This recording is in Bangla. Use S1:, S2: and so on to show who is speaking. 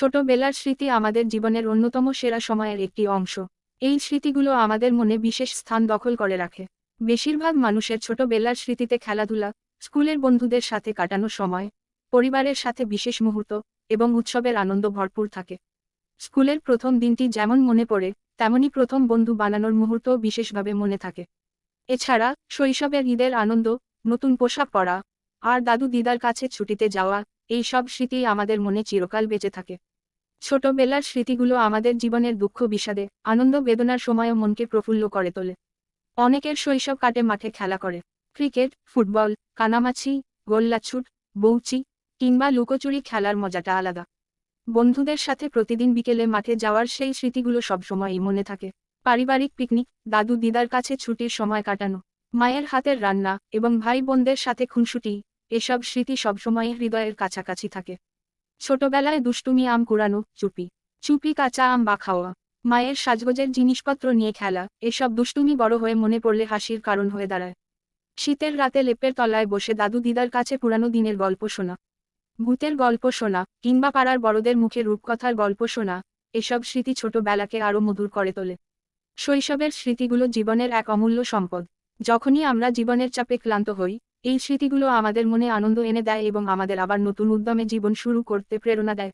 S1: ছোটবেলার স্মৃতি আমাদের জীবনের অন্যতম সেরা সময়ের একটি অংশ। এই স্মৃতিগুলো আমাদের মনে বিশেষ স্থান দখল করে রাখে। বেশিরভাগ মানুষের ছোটবেলার স্মৃতিতে খেলাধুলা, স্কুলের বন্ধুদের সাথে কাটানো সময়, পরিবারের সাথে বিশেষ মুহূর্ত এবং উৎসবের আনন্দ ভরপুর থাকে। স্কুলের প্রথম দিনটি যেমন মনে পড়ে, তেমনি প্রথম বন্ধু বানানোর মুহূর্তও বিশেষভাবে মনে থাকে। এছাড়া শৈশবের ঈদের আনন্দ, নতুন পোশাক পরা, আর দাদু দিদার কাছে ছুটিতে যাওয়া, এই সব স্মৃতি আমাদের মনে চিরকাল বেঁচে থাকে। ছোটবেলার স্মৃতিগুলো আমাদের জীবনের দুঃখ বিষাদে, আনন্দ বেদনার সময়ও মনকে প্রফুল্ল করে তোলে। অনেকের শৈশব কাটে মাঠে খেলা করে। ক্রিকেট, ফুটবল, কানামাছি, গোল্লাছুট, বৌচি কিংবা লুকোচুরি খেলার মজাটা আলাদা। বন্ধুদের সাথে প্রতিদিন বিকেলে মাঠে যাওয়ার সেই স্মৃতিগুলো সবসময়ই মনে থাকে। পারিবারিক পিকনিক, দাদু দিদার কাছে ছুটির সময় কাটানো, মায়ের হাতের রান্না এবং ভাই বোনদের সাথে খুনসুটি, এসব স্মৃতি সবসময় হৃদয়ের কাছাকাছি থাকে। ছোটবেলায় দুষ্টুমি, আম কুড়ানো, চুপি। চুপি, কাঁচা আম বা খাওয়া। মায়ের সাজগোজের জিনিসপত্র নিয়ে খেলা, এসব দুষ্টুমি বড় হয়ে মনে পড়লে হাসির কারণ হয়ে দাঁড়ায়। শীতের রাতে লেপের তলায় বসে দাদু দিদার কাছে পুরানো দিনের গল্প শোনা। ভূতের গল্প শোনা, কিংবা পাড়ার বড়দের মুখে রূপকথার গল্প শোনা, এসব স্মৃতি ছোটবেলাকে আরও মধুর করে তোলে। শৈশবের স্মৃতিগুলো জীবনের এক অমূল্য সম্পদ। যখনই আমরা জীবনের চাপে ক্লান্ত হই এই স্মৃতিগুলো আমাদের মনে আনন্দ এনে দেয় এবং আমাদের আবার নতুন উদ্যমে জীবন শুরু করতে প্রেরণা দেয়।